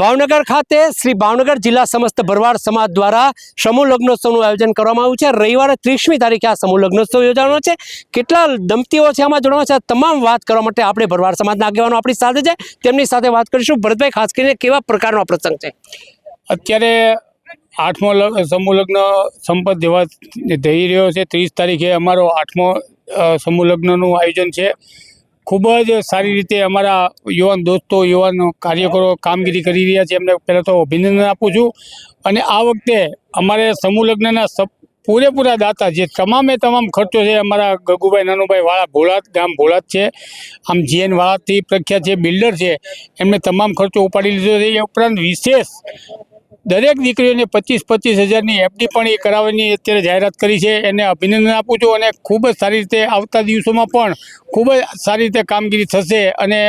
ભાવનગર ખાતે શ્રી ભાવનગર જિલ્લા સમસ્ત ભરવાડ સમાજ દ્વારા સમૂહ લગ્નોત્સવનું આયોજન કરવામાં આવ્યું છે. રવિવારે ત્રીસમી તારીખે આ સમૂહ લગ્નોત્સવ યોજાવાનો છે. કેટલા દંપતીઓ છે આમાં જોડવા છે? તમામ વાત કરવા માટે આપણે ભરવાડ સમાજના આગેવાનો આપણી સાથે છે. તેમની સાથે વાત કરીશું ભરતભાઈ, ખાસ કરીને કેવા પ્રકારનો પ્રસંગ છે? અત્યારે આઠમો સમૂહ લગ્ન સંપત જેવા થઈ રહ્યો છે. ત્રીસ તારીખે અમારો આઠમો સમૂહ લગ્નનું આયોજન છે. ખૂબ જ સારી રીતે અમારા યુવાન દોસ્તો, યુવાન કાર્યકરો કામગીરી કરી રહ્યા છે. એમને પહેલાં તો અભિનંદન આપું છું. અને આ વખતે અમારે સમૂહ લગ્નના પૂરેપૂરા દાતા જે તમામે તમામ ખર્ચો છે, અમારા ગગુભાઈ, નાનુભાઈ વાળા ભોળાત, ગામ ભોળાત છે. આમ જીએન વાળાથી પ્રખ્યાત છે બિલ્ડર છે, એમને તમામ ખર્ચો ઉપાડી લીધો છે. એ ઉપરાંત વિશેષ દરેક દીકરીઓને પચીસ પચીસ હજારની એફડી પણ એ કરાવવાની અત્યારે જાહેરાત કરી છે. એને અભિનંદન આપું છું અને ખૂબ જ સારી રીતે આવતા દિવસોમાં પણ ખૂબ જ સારી રીતે કામગીરી થશે અને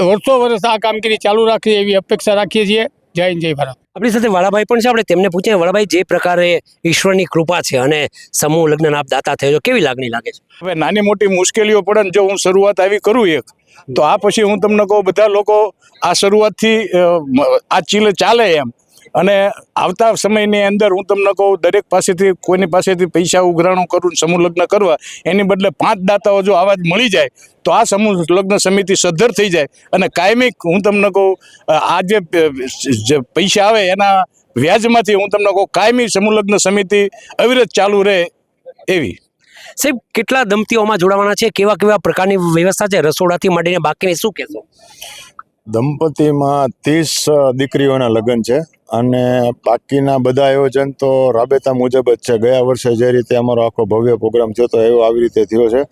વર્ષો વર્ષ આ કામગીરી ચાલુ રાખીએ એવી અપેક્ષા રાખીએ છીએ. જય હિન્દ જય ભારત. આપણી સાથે વાળાભાઈ પણ છે. આપણે તેમને પૂછીએ વાળાભાઈ જે પ્રકારે ઈશ્વરની કૃપા છે અને સમૂહ લગ્ન આપ દાતા થયો કેવી લાગણી લાગે છે? હવે નાની મોટી મુશ્કેલીઓ પડે ને જો હું શરૂઆત આવી કરું એક તો આ પછી હું તમને કહું બધા લોકો આ શરૂઆતથી આ ચીલ ચાલે એમ. અને આવતા સમયની અંદર હું તમને કહું, દરેક પાસેથી, કોઈની પાસેથી પૈસા ઉઘરાણું કરું, સમૂહ લગ્ન કરવા, એની બદલે પાંચ દાતાઓ જો આવા મળી જાય, તો આ સમૂહ લગ્ન સમિતિ સદ્ધર થઈ જાય. અને કાયમિક હું તમને કહું, આ જે પૈસા આવે એના વ્યાજમાંથી હું તમને કહું, કાયમી સમૂહ લગ્ન સમિતિ અવિરત ચાલુ રહે એવી. સાહેબ, કેટલા દંપતીઓમાં જોડાવાના છે? કેવા કેવા પ્રકારની વ્યવસ્થા છે? રસોડાથી માંડીને બાકીને શું કહેશો? દંપતીમાં ત્રીસ દીકરીઓના લગ્ન છે અને બાકીના બધા આયોજન તો રાબેતા મુજબ જ છે. ગયા વર્ષે જે રીતે અમારો આખો ભવ્ય પ્રોગ્રામ થયો હતો એવો આવી રીતે થયો છે.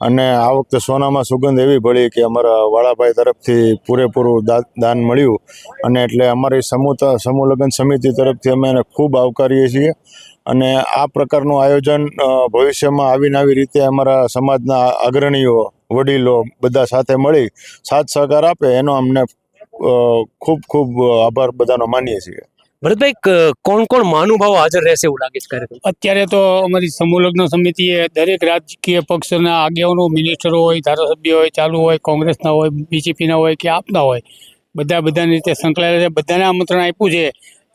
અને આ વખતે સોનામાં સુગંધ એવી ભળી કે અમારા વાળાભાઈ તરફથી પૂરેપૂરું દાન મળ્યું અને એટલે અમારી સમૂહ સમૂહ લગ્ન સમિતિ તરફથી અમે એને ખૂબ આવકારીએ છીએ અને આ પ્રકારનું આયોજન ભવિષ્યમાં આવીને આવી રીતે અમારા સમાજના અગ્રણીઓ વડીલો બધા સાથે મળી સાથ સહકાર આપે એનો અમને ખૂબ ખૂબ આભાર બધાનો માનીએ છીએ. ભરતભાઈ કોણ કોણ મહાનુભાવ હાજર રહેશે એવું લાગે છે અત્યારે તો અમારી સમૂહલગ્ન સમિતિએ દરેક રાજકીય પક્ષના આગેવાનો મિનિસ્ટરો હોય ધારાસભ્ય હોય ચાલુ હોય કોંગ્રેસના હોય બીજેપીના હોય કે આપના હોય બધા બધાની રીતે સંકળાયેલા છે. બધાને આમંત્રણ આપ્યું છે.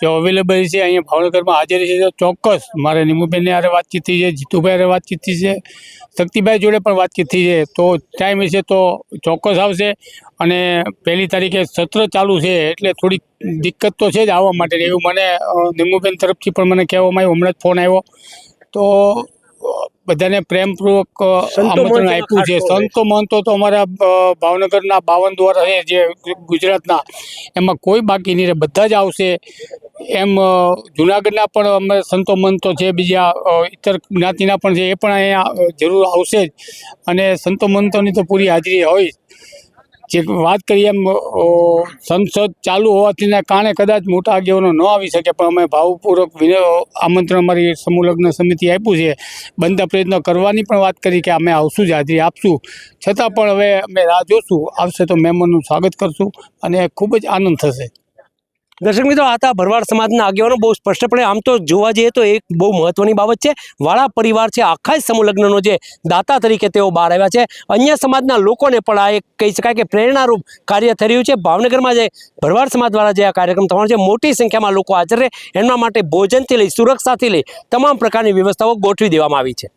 જો અવેલેબલ છે અહીંયા ભાવનગરમાં હાજર છે તો ચોક્કસ મારે નિમુબેનની હારે વાતચીત થઈ છે જીતુભાઈ હારે વાતચીત થઈ છે શક્તિભાઈ જોડે પણ વાતચીત થઈ છે તો ટાઈમ હશે તો ચોક્કસ આવશે અને પહેલી તારીખે સત્ર ચાલુ છે એટલે થોડીક દિક્કત તો છે જ આવવા માટે એવું મને નિમુબેન તરફથી પણ મને કહેવામાં આવ્યું હમણાં જ ફોન આવ્યો. તો બધાને પ્રેમપૂર્વક આમંત્રણ આપ્યું છે. સંતો મહંતો તો અમારા ભાવનગરના બાવન દ્વારા છે જે ગુજરાતના એમાં કોઈ બાકી નહીં રહે બધા જ આવશે. એમ જુનાગઢના પણ અમે સંતો મંતો છે બીજા ઇતર જ્ઞાતિના પણ છે એ પણ અહીંયા જરૂર આવશે જ. અને સંતો મંતોની તો પૂરી હાજરી હોય જ. વાત કરીએ એમ સંસદ ચાલુ હોવાથીના કારણે કદાચ મોટા આગેવાનો ન આવી શકે, પણ અમે ભાવપૂર્વક આમંત્રણ અમારી સમૂહ લગ્ન સમિતિ આપ્યું છે. બનતા પ્રયત્નો કરવાની પણ વાત કરી કે અમે આવશું જ, હાજરી આપશું. છતાં પણ હવે અમે રાહ જોશું. આવશે તો મહેમાનનું સ્વાગત કરશું અને ખૂબ જ આનંદ થશે. દર્શક મિત્રો, આ હતા ભરવાડ સમાજના આગેવાનો બહુ સ્પષ્ટપણે આમ તો જોવા જઈએ તો એક બહુ મહત્વની બાબત છે. વાળા પરિવાર છે, આખા જ સમૂહ જે દાતા તરીકે તેઓ બહાર આવ્યા છે. અન્ય સમાજના લોકોને પણ આ એક કહી શકાય કે પ્રેરણારૂપ કાર્ય થઈ રહ્યું છે. ભાવનગરમાં જે ભરવાડ સમાજ દ્વારા જે આ કાર્યક્રમ થવાનો છે, મોટી સંખ્યામાં લોકો હાજર રહે. એમના માટે ભોજનથી લઈ, સુરક્ષાથી લઈ તમામ પ્રકારની વ્યવસ્થાઓ ગોઠવી દેવામાં આવી છે.